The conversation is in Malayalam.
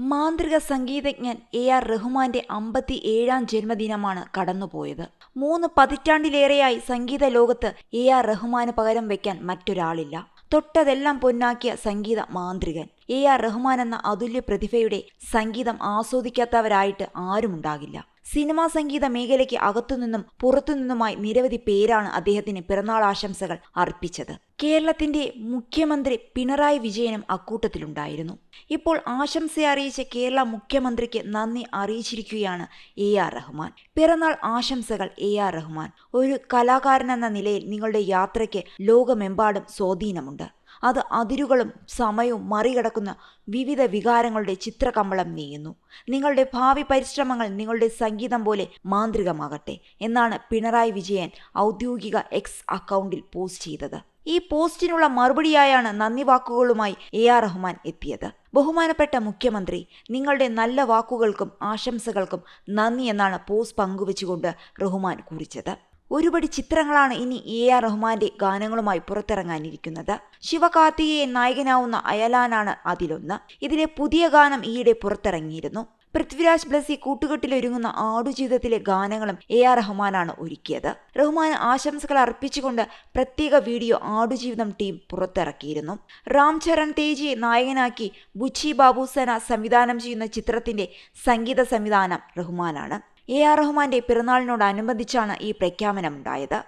മാന്ത്രിക സംഗീതജ്ഞൻ എ ആർ റഹ്മാന്റെ അമ്പത്തി ഏഴാം ജന്മദിനമാണ് കടന്നുപോയത്. മൂന്ന് പതിറ്റാണ്ടിലേറെയായി സംഗീത ലോകത്ത് എ ആർ റഹ്മാന് പകരം വയ്ക്കാൻ മറ്റൊരാളില്ല. തൊട്ടതെല്ലാം പൊന്നാക്കിയ സംഗീത മാന്ത്രികൻ. എ ആർ റഹ്മാൻ എന്ന അതുല്യ പ്രതിഭയുടെ സംഗീതം ആസ്വദിക്കാത്തവരായിട്ട് ആരുമുണ്ടാകില്ല സിനിമാ സംഗീത മേഖലയ്ക്ക് അകത്തുനിന്നും പുറത്തുനിന്നുമായി നിരവധി പേരാണ് അദ്ദേഹത്തിന് പിറന്നാൾ ആശംസകൾ അർപ്പിച്ചത്. കേരളത്തിന്റെ മുഖ്യമന്ത്രി പിണറായി വിജയനും അക്കൂട്ടത്തിലുണ്ടായിരുന്നു. ഇപ്പോൾ ആശംസ അറിയിച്ച കേരള മുഖ്യമന്ത്രിക്ക് നന്ദി അറിയിച്ചിരിക്കുകയാണ് എ ആർ റഹ്മാൻ. പിറന്നാൾ ആശംസകൾ എ ആർ റഹ്മാൻ. ഒരു കലാകാരനെന്ന നിലയിൽ നിങ്ങളുടെ യാത്രയ്ക്ക് ലോകമെമ്പാടും സ്വാധീനമുണ്ട്. അത് അതിരുകളും സമയവും മറികടക്കുന്ന വിവിധ വികാരങ്ങളുടെ ചിത്രകമ്പളം നീയുന്നു. നിങ്ങളുടെ ഭാവി പരിശ്രമങ്ങൾ നിങ്ങളുടെ സംഗീതം പോലെ മാന്ത്രികമാകട്ടെ എന്നാണ് പിണറായി വിജയൻ ഔദ്യോഗിക എക്സ് അക്കൗണ്ടിൽ പോസ്റ്റ് ചെയ്തത്. ഈ പോസ്റ്റിനുള്ള മറുപടിയായാണ് നന്ദി വാക്കുകളുമായി എ ആർ റഹ്മാൻ എത്തിയത്. ബഹുമാനപ്പെട്ട മുഖ്യമന്ത്രി നിങ്ങളുടെ നല്ല വാക്കുകൾക്കും ആശംസകൾക്കും നന്ദി എന്നാണ് പോസ്റ്റ് പങ്കുവച്ചുകൊണ്ട് റഹ്മാൻ കുറിച്ചത്. ഒരുപടി ചിത്രങ്ങളാണ് ഇനി എ ആർ റഹ്മാന്റെ ഗാനങ്ങളുമായി പുറത്തിറങ്ങാനിരിക്കുന്നത്. ശിവകാർത്തികേയൻ നായകനാവുന്ന അയലാനാണ് അതിലൊന്ന്. ഇതിലെ പുതിയ ഗാനം ഈയിടെ പുറത്തിറങ്ങിയിരുന്നു. പൃഥ്വിരാജ് ബ്ലസി കൂട്ടുകെട്ടിലൊരുങ്ങുന്ന ആടുജീവിതത്തിലെ ഗാനങ്ങളും എ ആർ റഹ്മാനാണ് ഒരുക്കിയത്. റഹ്മാൻ ആശംസകൾ അർപ്പിച്ചുകൊണ്ട് പ്രത്യേക വീഡിയോ ആടുജീവിതം ടീം പുറത്തിറക്കിയിരുന്നു. റാം ചരൺ തേജിയെ നായകനാക്കി ബുച്ചി ബാബു സേന സംവിധാനം ചെയ്യുന്ന ചിത്രത്തിന്റെ സംഗീത സംവിധാനം റഹ്മാനാണ്. എ ആർ റഹ്മാന്റെ പിറന്നാളിനോടനുബന്ധിച്ചാണ് ഈ പ്രഖ്യാപനമുണ്ടായത്.